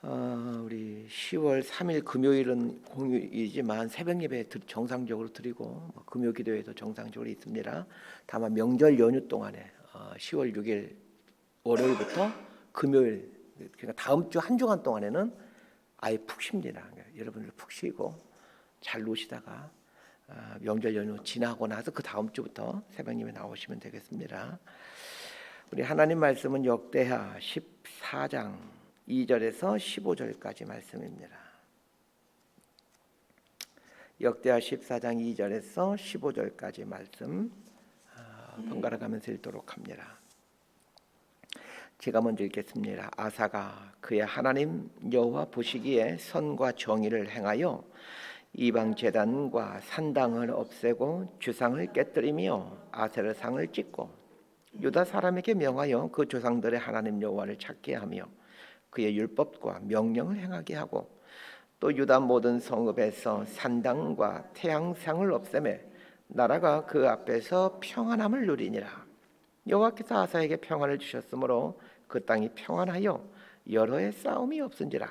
어, 우리 10월 3일 금요일은 공휴이지만 새벽 예배 드- 정상적으로 드리고 뭐 금요 기도회도 정상적으로 있습니다. 다만 명절 연휴 동안에 어, 10월 6일 월요일부터 금요일 그러니까 다음 주 한 주간 동안에는 아예 푹 쉽니다. 그러니까 여러분들 푹 쉬고 잘 노시다가 어, 명절 연휴 지나고 나서 그 다음 주부터 새벽 예배 나오시면 되겠습니다. 우리 하나님 말씀은 역대하 14장 2절에서 15절까지 말씀입니다. 역대하 14장 2절에서 15절까지 말씀 아, 번갈아 가면서 읽도록 합니다. 제가 먼저 읽겠습니다. 아사가 그의 하나님 여호와 보시기에 선과 정의를 행하여 이방 제단과 산당을 없애고 주상을 깨뜨리며 아세르 상을 찍고 유다 사람에게 명하여 그 조상들의 하나님 여호와를 찾게 하며 그의 율법과 명령을 행하게 하고 또 유다 모든 성읍에서 산당과 태양상을 없애매 나라가 그 앞에서 평안함을 누리니라. 여호와께서 아사에게 평안을 주셨으므로 그 땅이 평안하여 여러 해 싸움이 없은지라.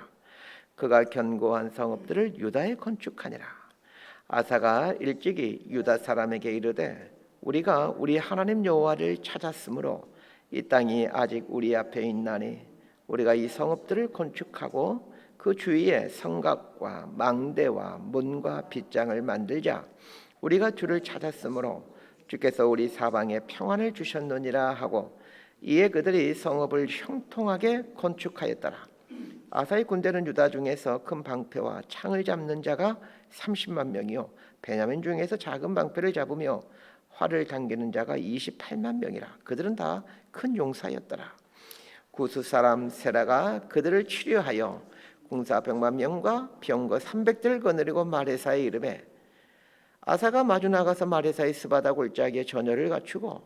그가 견고한 성읍들을 유다에 건축하니라. 아사가 일찍이 유다 사람에게 이르되 우리가 우리 하나님 여호와를 찾았으므로 이 땅이 아직 우리 앞에 있나니 우리가 이 성읍들을 건축하고 그 주위에 성곽과 망대와 문과 빗장을 만들자 우리가 주를 찾았으므로 주께서 우리 사방에 평안을 주셨느니라 하고 이에 그들이 성읍을 형통하게 건축하였더라. 아사의 군대는 유다 중에서 큰 방패와 창을 잡는 자가 30만 명이요. 베냐민 중에서 작은 방패를 잡으며 활을 당기는 자가 28만 명이라. 그들은 다 큰 용사였더라 구스 사람 세라가 그들을 치료하여 공사 100만 명과 병거 300대를 거느리고 마레사에 이르매 아사가 마주 나가서 마레사의 스바다 골짜기에 전열을 갖추고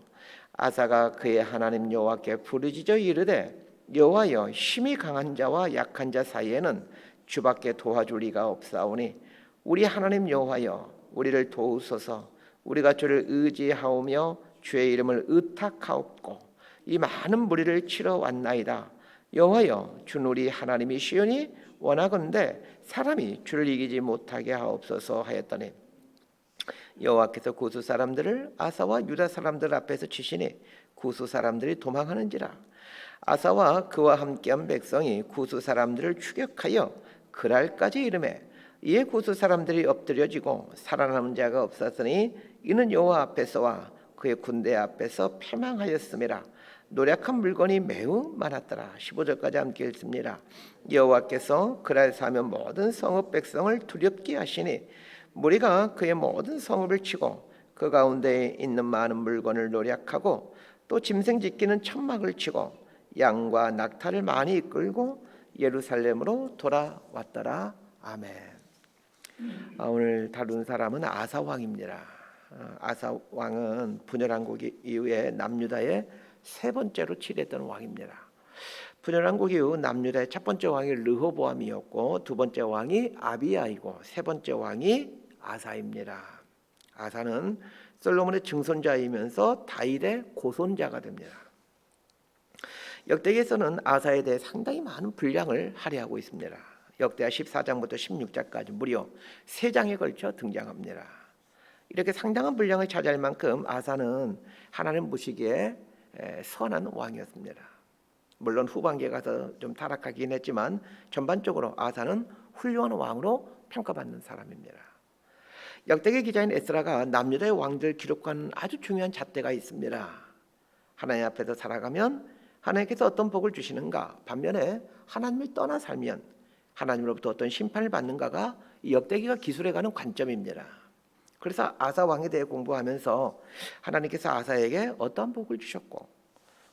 아사가 그의 하나님 여호와께 부르짖어 이르되 여호와여 힘이 강한 자와 약한 자 사이에는 주밖에 도와줄 리가 없사오니 우리 하나님 여호와여 우리를 도우소서. 우리가 주를 의지하오며 주의 이름을 의탁하옵고 이 많은 무리를 치러 왔나이다. 여호와여 주는 우리 하나님이시오니 원하건대 사람이 주를 이기지 못하게 하옵소서 하였더니 여호와께서 구수 사람들을 아사와 유다 사람들 앞에서 치시니 구수 사람들이 도망하는지라. 아사와 그와 함께한 백성이 구수 사람들을 추격하여 그랄까지 이름에 이에 구수 사람들이 엎드려지고 살아남은 자가 없었으니 이는 여호와 앞에서와 그의 군대 앞에서 패망하였음이라 노력한 물건이 매우 많았더라 15절까지 함께 읽습니다 여호와께서 그날 사면 모든 성읍 백성을 두렵게 하시니 무리가 그의 모든 성읍을 치고 그 가운데에 있는 많은 물건을 노력하고 또 짐승 짓기는 천막을 치고 양과 낙타를 많이 이끌고 예루살렘으로 돌아왔더라 아멘. 아, 오늘 다룬 사람은 아사 왕입니다. 어, 아사 왕은 분열왕국 이후에 남유다의 세 번째로 치리했던 왕입니다. 분열왕국 이후 남유다의 첫 번째 왕이 르호보암이었고 두 번째 왕이 아비야이고 세 번째 왕이 아사입니다. 아사는 솔로몬의 증손자이면서 다윗의 고손자가 됩니다. 역대기에서는 아사에 대해 상당히 많은 분량을 할애하고 있습니다. 역대하 14장부터 16장까지 무려 세 장에 걸쳐 등장합니다. 이렇게 상당한 분량을 차지할 만큼 아사는 하나님 보시기에 에, 선한 왕이었습니다. 물론 후반기에 가서 좀 타락하긴 했지만 전반적으로 아사는 훌륭한 왕으로 평가받는 사람입니다. 역대기 기자인 에스라가 남유다의 왕들 기록한 아주 중요한 잣대가 있습니다. 하나님 앞에서 살아가면 하나님께서 어떤 복을 주시는가? 반면에 하나님을 떠나 살면 하나님으로부터 어떤 심판을 받는가가 이 역대기가 기술해가는 관점입니다. 그래서 아사 왕에 대해 공부하면서 하나님께서 아사에게 어떠한 복을 주셨고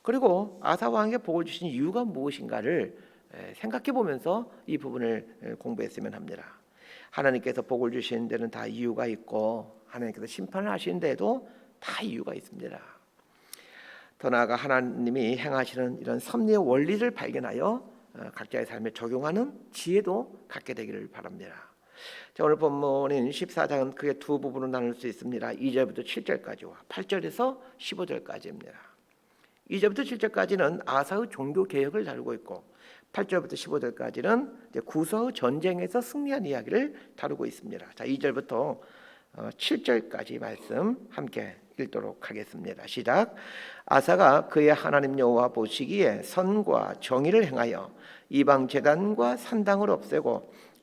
그리고 아사 왕에게 복을 주신 이유가 무엇인가를 생각해 보면서 이 부분을 공부했으면 합니다. 하나님께서 복을 주시는 데는 다 이유가 있고 하나님께서 심판을 하시는 데도 다 이유가 있습니다. 더 나아가 하나님이 행하시는 이런 섭리의 원리를 발견하여 어, 각자의 삶에 적용하는 지혜도 갖게 되기를 바랍니다. 자, 오늘 본문인 14장은 크게 두 부분으로 나눌 수 있습니다. 2절부터 7절까지와 8절에서 15절까지입니다. 2절부터 7절까지는 아사의 종교 개혁을 다루고 있고 8절부터 15절까지는 이제 구서 전쟁에서 승리한 이야기를 다루고 있습니다. 자, 2절부터 7절까지 말씀 함께 읽도록 하겠습니다. 시작. 아사가 그의 하나님 여호와 보시기에 선과 정의를 행하여 이방 제단과 산당을 없애고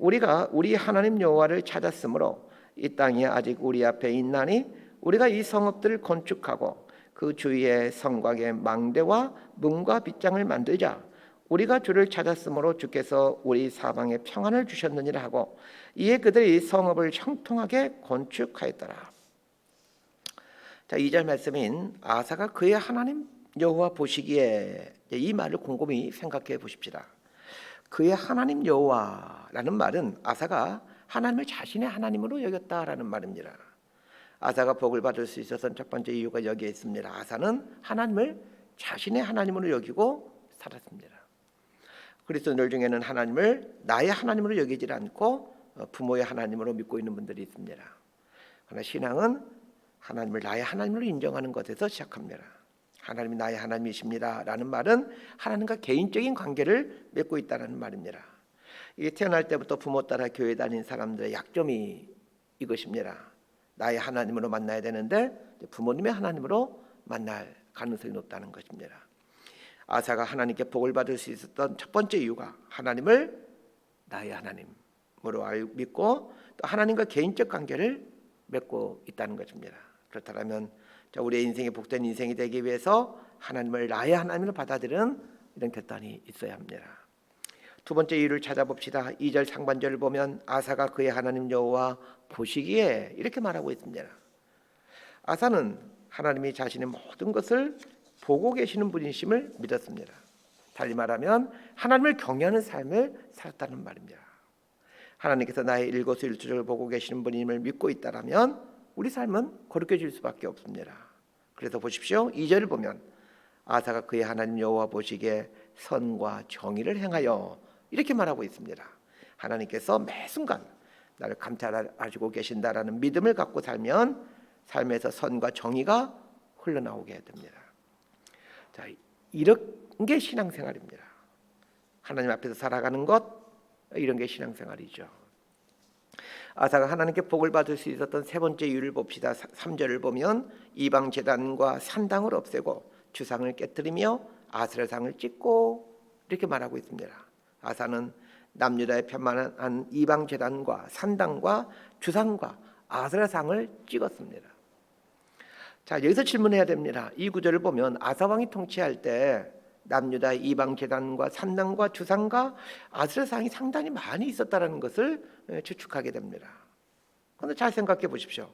우리가 우리 하나님 여호와를 찾았으므로 이 땅이 아직 우리 앞에 있나니 우리가 이 성읍들을 건축하고 그 주위에 성곽에 망대와 문과 빗장을 만들자 우리가 주를 찾았으므로 주께서 우리 사방에 평안을 주셨느니라 하고 이에 그들이 성읍을 형통하게 건축하였더라. 자, 2절 말씀인 아사가 그의 하나님 여호와 보시기에 이 말을 곰곰이 생각해 보십시다. 그의 하나님 여호와라는 말은 아사가 하나님을 자신의 하나님으로 여겼다라는 말입니다. 아사가 복을 받을 수 있었던 첫 번째 이유가 여기에 있습니다. 아사는 하나님을 자신의 하나님으로 여기고 살았습니다. 그리스도인들 중에는 하나님을 나의 하나님으로 여기지 않고 어, 부모의 하나님으로 믿고 있는 분들이 있습니다. 그러나 신앙은 하나님을 나의 하나님으로 인정하는 것에서 시작합니다. 하나님이 나의 하나님이십니다라는 말은 하나님과 개인적인 관계를 맺고 있다는 말입니다. 이게 태어날 때부터 부모 따라 교회 다닌 사람들의 약점이 이것입니다. 나의 하나님으로 만나야 되는데 부모님의 하나님으로 만날 가능성이 높다는 것입니다. 아사가 하나님께 복을 받을 수 있었던 첫 번째 이유가 하나님을 나의 하나님으로 믿고 또 하나님과 개인적 관계를 맺고 있다는 것입니다. 그렇다면 우리의 인생이 복된 인생이 되기 위해서 하나님을 나의 하나님으로 받아들이는 이런 결단이 있어야 합니다. 두 번째 이유를 찾아봅시다. 2절 상반절을 보면 아사가 그의 하나님 여호와 보시기에 이렇게 말하고 있습니다. 아사는 하나님이 자신의 모든 것을 보고 계시는 분이심을 믿었습니다. 달리 말하면 하나님을 경외하는 삶을 살았다는 말입니다. 하나님께서 나의 일거수일투족을 보고 계시는 분임을 믿고 있다라면 우리 삶은 거룩해질 수밖에 없습니다. 그래서 보십시오. 2절을 보면 아사가 그의 하나님 여호와 보시기에 선과 정의를 행하여 이렇게 말하고 있습니다. 하나님께서 매 순간 나를 감찰하시고 계신다라는 믿음을 갖고 살면 삶에서 선과 정의가 흘러나오게 됩니다. 자, 이런 게 신앙생활입니다. 하나님 앞에서 살아가는 것 이런 게 신앙생활이죠. 아사가 하나님께 복을 받을 수 있었던 세 번째 이유를 봅시다. 3절을 보면 이방 제단과 산당을 없애고 주상을 깨뜨리며 아스라상을 찍고 이렇게 말하고 있습니다. 아사는 남유다의 편만한 이방 제단과 산당과 주상과 아스라상을 찍었습니다. 자 여기서 질문해야 됩니다. 이 구절을 보면 아사 왕이 통치할 때 남유다 이방 제단과 산당과 주상과 아스라상이 상당히 많이 있었다라는 것을 추측하게 됩니다. 그런데 잘 생각해 보십시오.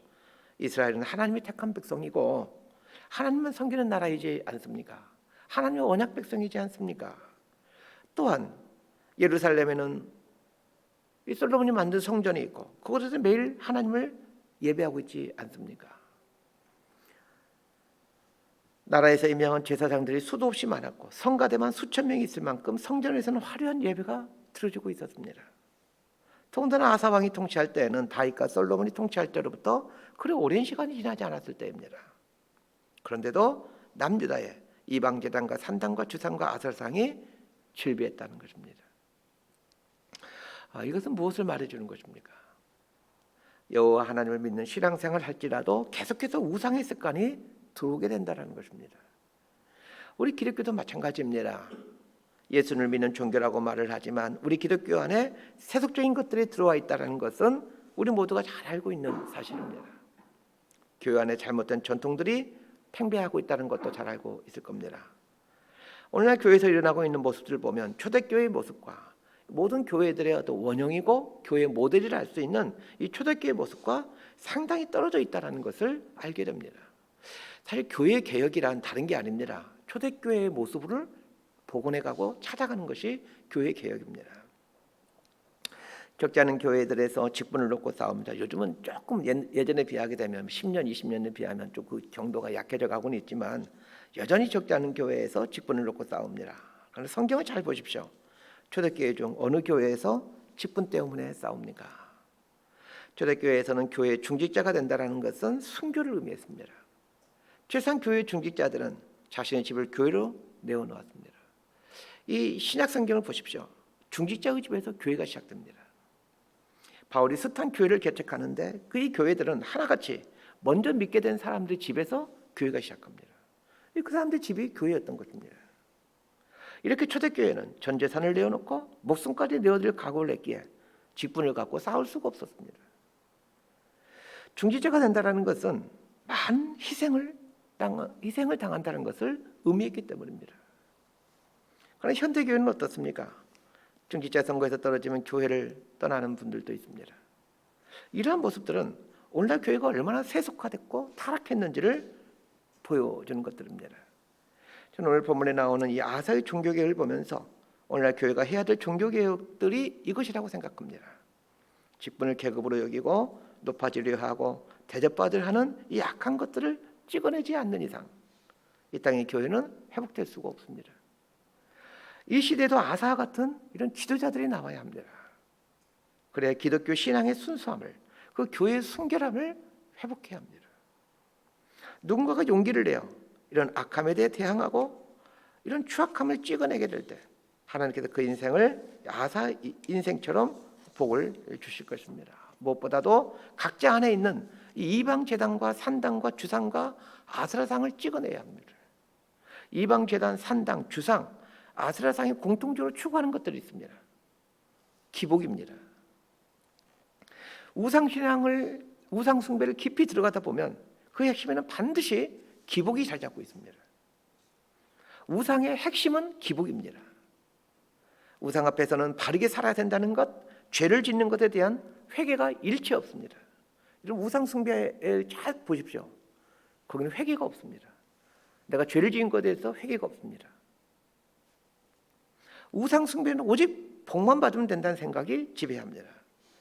이스라엘은 하나님이 택한 백성이고 하나님만 섬기는 나라이지 않습니까? 하나님의 언약 백성이지 않습니까? 또한 예루살렘에는 이 솔로몬이 만든 성전이 있고 그곳에서 매일 하나님을 예배하고 있지 않습니까? 나라에서 임명한 제사장들이 수도 없이 많았고 성가대만 수천 명이 있을 만큼 성전에서는 화려한 예배가 드려지고 있었습니다. 더군다나 아사 왕이 통치할 때는 다윗과 솔로몬이 통치할 때로부터 그리 오랜 시간이 지나지 않았을 때입니다. 그런데도 남유다에 이방 제단과 산당과 주상과 아설상이 즐비했다는 것입니다. 아, 이것은 무엇을 말해주는 것입니까? 여호와 하나님을 믿는 신앙생활 할지라도 계속해서 우상의 습관이 들어오게 된다는 것입니다. 우리 기독교도 마찬가지입니다. 예수를 믿는 종교라고 말을 하지만 우리 기독교 안에 세속적인 것들이 들어와 있다는 것은 우리 모두가 잘 알고 있는 사실입니다. 교회 안에 잘못된 전통들이 팽배하고 있다는 것도 잘 알고 있을 겁니다. 오늘날 교회에서 일어나고 있는 모습들을 보면 초대교회의 모습과 모든 교회들의 어떤 원형이고 교회 모델이라 할 수 있는 이 초대교회 모습과 상당히 떨어져 있다는 것을 알게 됩니다. 사실 교회 개혁이란 다른 게 아닙니다. 초대교회의 모습을 복원해 가고 찾아가는 것이 교회 개혁입니다. 적지 않은 교회들에서 직분을 놓고 싸웁니다. 요즘은 조금 예- 예전에 비하게 되면 10년, 20년에 비하면 좀 그 정도가 약해져 가고는 있지만 여전히 적지 않은 교회에서 직분을 놓고 싸웁니다. 그런데 성경을 잘 보십시오. 초대교회 중 어느 교회에서 직분 때문에 싸웁니까? 초대교회에서는 교회 중직자가 된다라는 것은 순교를 의미했습니다. 최소한 교회 중직자들은 자신의 집을 교회로 내어놓았습니다. 이 신약 성경을 보십시오. 중직자의 집에서 교회가 시작됩니다. 바울이 스탄 교회를 개척하는데 그이 교회들은 하나같이 먼저 믿게 된 사람들 집에서 교회가 시작합니다. 그 사람들 집이 교회였던 것입니다. 이렇게 초대교회는 전 재산을 내어놓고 목숨까지 내어드릴 각오를 했기에 직분을 갖고 싸울 수가 없었습니다. 중지자가 된다는 것은 많은 희생을 당 희생을 당한다는 것을 의미했기 때문입니다. 그러나 현대 교회는 어떻습니까? 중지자 선거에서 떨어지면 교회를 떠나는 분들도 있습니다. 이러한 모습들은 오늘날 교회가 얼마나 세속화됐고 타락했는지를 보여주는 것들입니다. 저는 오늘 본문에 나오는 이 아사의 종교개혁을 보면서 오늘날 교회가 해야 될 종교개혁들이 이것이라고 생각합니다. 직분을 계급으로 여기고 높아지려 하고 대접받으려 하는 이 악한 것들을 찍어내지 않는 이상 이 땅의 교회는 회복될 수가 없습니다. 이 시대도 아사와 같은 이런 지도자들이 나와야 합니다. 그래야 기독교 신앙의 순수함을 그 교회의 순결함을 회복해야 합니다. 누군가가 용기를 내어 이런 악함에 대해 대항하고 이런 추악함을 찍어내게 될 때 하나님께서 그 인생을 아사 인생처럼 복을 주실 것입니다. 무엇보다도 각자 안에 있는 이 이방 제단과 산당과 주상과 아스라상을 찍어내야 합니다. 이방 제단, 산당, 주상, 아스라상이 공통적으로 추구하는 것들이 있습니다. 기복입니다. 우상 신앙을 우상 숭배를 깊이 들어가다 보면 그 핵심에는 반드시 기복이 잘 잡고 있습니다. 우상의 핵심은 기복입니다. 우상 앞에서는 바르게 살아야 된다는 것, 죄를 짓는 것에 대한 회개가 일체 없습니다. 우상 숭배에 잘 보십시오. 거기는 회개가 없습니다. 내가 죄를 지은 것에 대해서 회개가 없습니다. 우상 숭배는 오직 복만 받으면 된다는 생각이 지배합니다.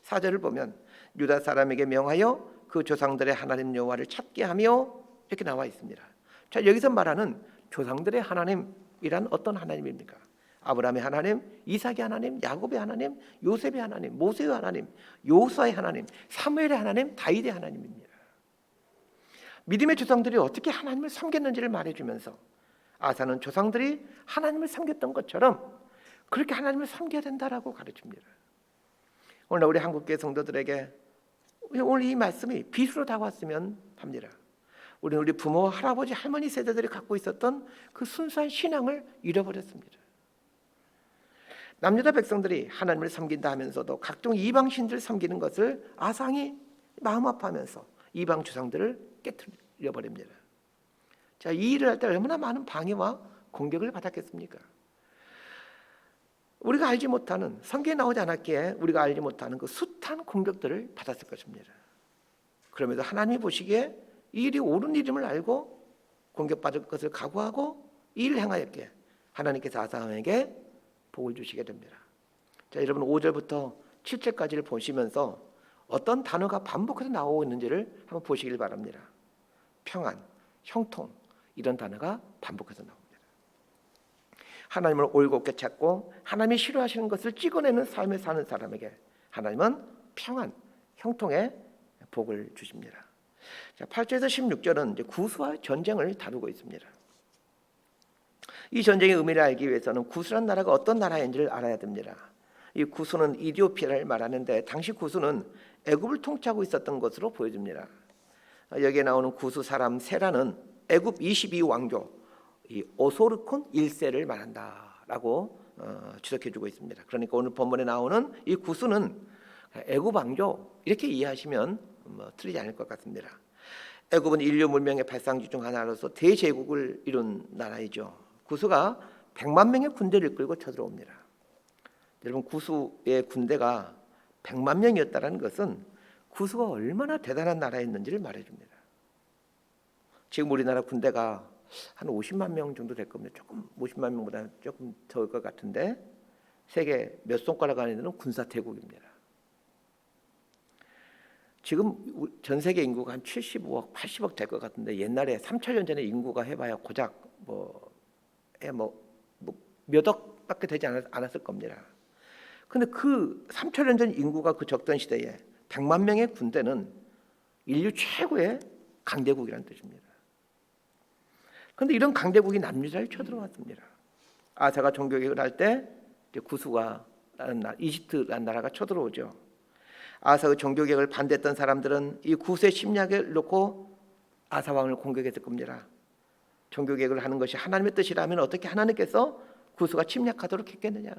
사절을 보면 유다 사람에게 명하여 그 조상들의 하나님 여호와를 찾게 하며 이렇게 나와 있습니다. 자 여기서 말하는 조상들의 하나님이란 어떤 하나님입니까? 아브라함의 하나님, 이삭의 하나님, 야곱의 하나님, 요셉의 하나님, 모세의 하나님, 요사의 하나님, 사무엘의 하나님, 다윗의 하나님입니다. 믿음의 조상들이 어떻게 하나님을 섬겼는지를 말해주면서 아사는 조상들이 하나님을 섬겼던 것처럼 그렇게 하나님을 섬겨야 된다라고 가르칩니다. 오늘 우리 한국교회 성도들에게 오늘 이 말씀이 비수로 다가왔으면 합니다. 우리는 우리 부모, 할아버지, 할머니 세대들이 갖고 있었던 그 순수한 신앙을 잃어버렸습니다. 남유다 백성들이 하나님을 섬긴다 하면서도 각종 이방 신들을 섬기는 것을 아상이 마음 아파하면서 이방 주상들을 깨뜨려 버립니다. 자, 이 일을 할 때 얼마나 많은 방해와 공격을 받았겠습니까? 우리가 알지 못하는 성경에 나오지 않았기에 우리가 알지 못하는 그 숱한 공격들을 받았을 것입니다. 그럼에도 하나님이 보시기에 이 일이 옳은 일임을 알고 공격받을 것을 각오하고 이 일을 행하였기에 하나님께서 아사함에게 복을 주시게 됩니다. 자, 여러분 5절부터 7절까지를 보시면서 어떤 단어가 반복해서 나오고 있는지를 한번 보시길 바랍니다. 평안, 형통 이런 단어가 반복해서 나옵니다. 하나님을 올곧게 찾고 하나님이 싫어하시는 것을 찍어내는 삶을 사는 사람에게 하나님은 평안, 형통의 복을 주십니다. 자, 8절에서 16절은 이제 구수와 전쟁을 다루고 있습니다. 이 전쟁의 의미를 알기 위해서는 구수란 나라가 어떤 나라인지를 알아야 됩니다. 이 구수는 이디오피아를 말하는데 당시 구수는 애굽을 통치하고 있었던 것으로 보여집니다. 여기에 나오는 구수 사람 세라는 애굽 22 왕조 이 오소르콘 1세를 말한다라고 어, 지적해 주고 있습니다. 그러니까 오늘 본문에 나오는 이 구수는 애굽 왕조 이렇게 이해하시면 뭐 틀리지 않을 것 같습니다. 애굽은 인류 문명의 발상지 중 하나로서 대제국을 이룬 나라이죠. 구수가 100만 명의 군대를 이끌고 쳐들어옵니다. 여러분 구수의 군대가 100만 명이었다는 것은 구수가 얼마나 대단한 나라였는지를 말해줍니다. 지금 우리나라 군대가 한 50만 명 정도 될 겁니다. 조금 50만 명보다 조금 적을 것 같은데 세계 몇 손가락 안에 드는 군사 대국입니다. 지금 우- 전 세계 인구가 한 75억, 80억 될 것 같은데 옛날에 3천 년 전에 인구가 해봐야 고작 뭐 뭐몇 억밖에 되지 않았, 않았 을 겁니다. 근데 그 3천 년 전 인구가 그 적던 시대에 100만 명의 군대는 인류 최고의 강대국이라는 뜻입니다. 그런데 이런 강대국이 남유다를 쳐들어왔습니다. 아사가 종교개혁을 할 때 구수가 라는 나라, 이집트라는 나라가 쳐들어오죠. 아사의 종교개혁을 반대했던 사람들은 이 구수의 침략을 놓고 아사 왕을 공격했을 겁니다. 종교 개혁을 하는 것이 하나님의 뜻이라면 어떻게 하나님께서 구수가 침략하도록 했겠느냐?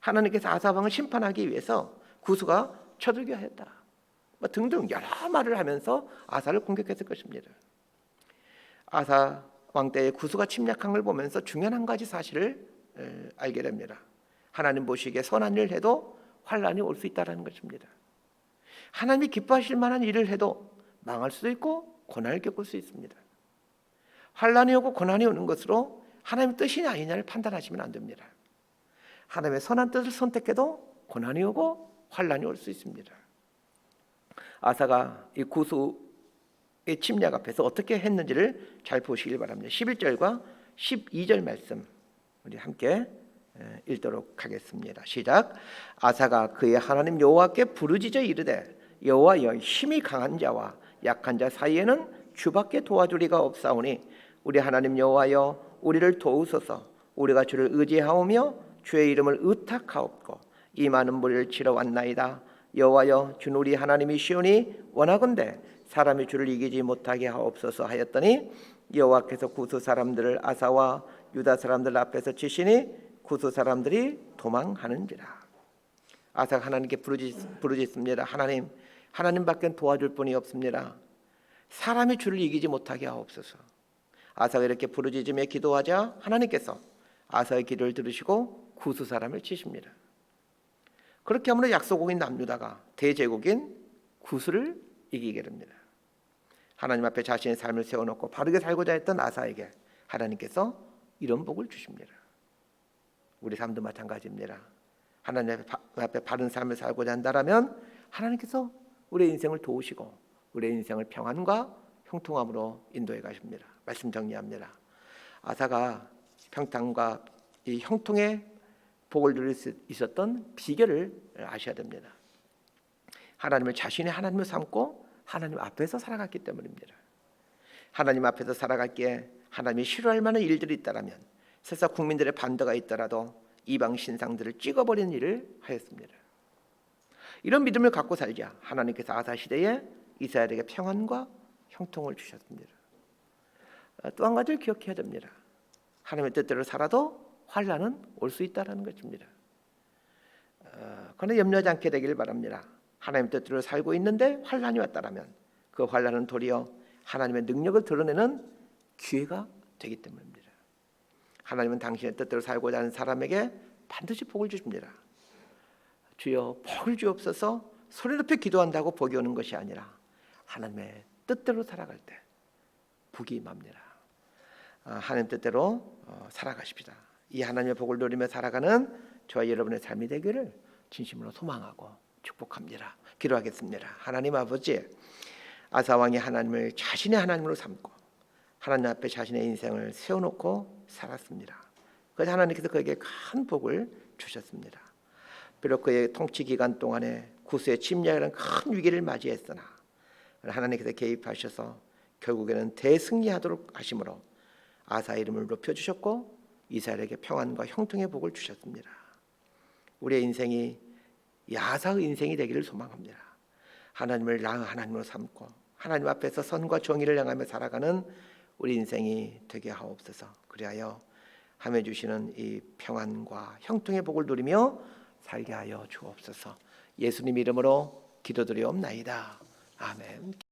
하나님께서 아사 왕을 심판하기 위해서 구수가 쳐들게 하였다. 뭐 등등 여러 말을 하면서 아사를 공격했을 것입니다. 아사 왕 때에 구수가 침략한 걸 보면서 중요한 한 가지 사실을 에, 알게 됩니다. 하나님 보시기에 선한 일을 해도 환란이 올 수 있다라는 것입니다. 하나님이 기뻐하실 만한 일을 해도 망할 수도 있고 고난을 겪을 수 있습니다. 환란이 오고 고난이 오는 것으로 하나님의 뜻이냐 아니냐를 판단하시면 안 됩니다. 하나님의 선한 뜻을 선택해도 고난이 오고 환란이 올 수 있습니다. 아사가 이 구수의 침략 앞에서 어떻게 했는지를 잘 보시길 바랍니다. 11절과 12절 말씀 우리 함께 에, 읽도록 하겠습니다. 시작. 아사가 그의 하나님 여호와께 부르짖어 이르되 여호와여 힘이 강한 자와 약한 자 사이에는 주밖에 도와주리가 없사오니 우리 하나님 여호와여 우리를 도우소서. 우리가 주를 의지하오며 주의 이름을 의탁하옵고 이 많은 무리를 치러 왔나이다. 여호와여 주 우리 하나님이시오니 원하건대 사람이 주를 이기지 못하게 하옵소서 하였더니 여호와께서 구수 사람들을 아사와 유다 사람들 앞에서 치시니 구수 사람들이 도망하는지라. 아사가 하나님께 부르짖, 부르짖습니다. 하나님 하나님밖에 도와줄 분이 없습니다. 사람이 주를 이기지 못하게 하옵소서 아사가 이렇게 부르짖으며 기도하자 하나님께서 아사의 기도를 들으시고 구수 사람을 치십니다 그렇게 함으로 약소국인 남유다가 대제국인 구수를 이기게 됩니다. 하나님 앞에 자신의 삶을 세워놓고 바르게 살고자 했던 아사에게 하나님께서 이런 복을 주십니다. 우리 삶도 마찬가지입니다. 하나님 앞에, 바- 앞에 바른 삶을 살고자 한다라면 하나님께서 우리의 인생을 도우시고 우리의 인생을 평안과 형통함으로 인도해 가십니다. 말씀 정리합니다. 아사가 평탄과 이 형통의 복을 누릴 수 있었던 비결을 아셔야 됩니다. 하나님을 자신의 하나님을 삼고 하나님 앞에서 살아갔기 때문입니다. 하나님 앞에서 살아갔기에 하나님이 싫어할 만한 일들이 있다라면 세상 국민들의 반대가 있더라도 이방 신상들을 찍어버리는 일을 하였습니다. 이런 믿음을 갖고 살자 하나님께서 아사 시대에 이스라엘에게 평안과 형통을 주셨습니다. 또 한 가지를 기억해야 됩니다. 하나님의 뜻대로 살아도 환란은 올 수 있다라는 것입니다. 어, 그러나 염려하지 않게 되기를 바랍니다. 하나님의 뜻대로 살고 있는데 환란이 왔다라면 그 환란은 도리어 하나님의 능력을 드러내는 기회가 되기 때문입니다. 하나님은 당신의 뜻대로 살고자 하는 사람에게 반드시 복을 주십니다. 주여 복을 주옵소서 소리 높이 기도한다고 복이 오는 것이 아니라 하나님의 뜻대로 살아갈 때 복이 임합니다. 아, 하나님 뜻대로 어, 살아가십시다. 이 하나님의 복을 누리며 살아가는 저와 여러분의 삶이 되기를 진심으로 소망하고 축복합니다. 기도하겠습니다. 하나님 아버지, 아사 왕이 하나님을 자신의 하나님으로 삼고 하나님 앞에 자신의 인생을 세워놓고 살았습니다. 그래서 하나님께서 그에게 큰 복을 주셨습니다. 비록 그의 통치 기간 동안에 구수의 침략이라는 큰 위기를 맞이했으나 하나님께서 개입하셔서 결국에는 대승리하도록 하심으로 아사 이름을 높여 주셨고 이스라엘에게 평안과 형통의 복을 주셨습니다. 우리의 인생이 야사의 인생이 되기를 소망합니다. 하나님을 나 하나님으로 삼고 하나님 앞에서 선과 정의를 향하며 살아가는 우리 인생이 되게 하옵소서. 그리하여 함에 주시는 이 평안과 형통의 복을 누리며 살게 하여 주옵소서. 예수님 이름으로 기도드리옵나이다. 아멘.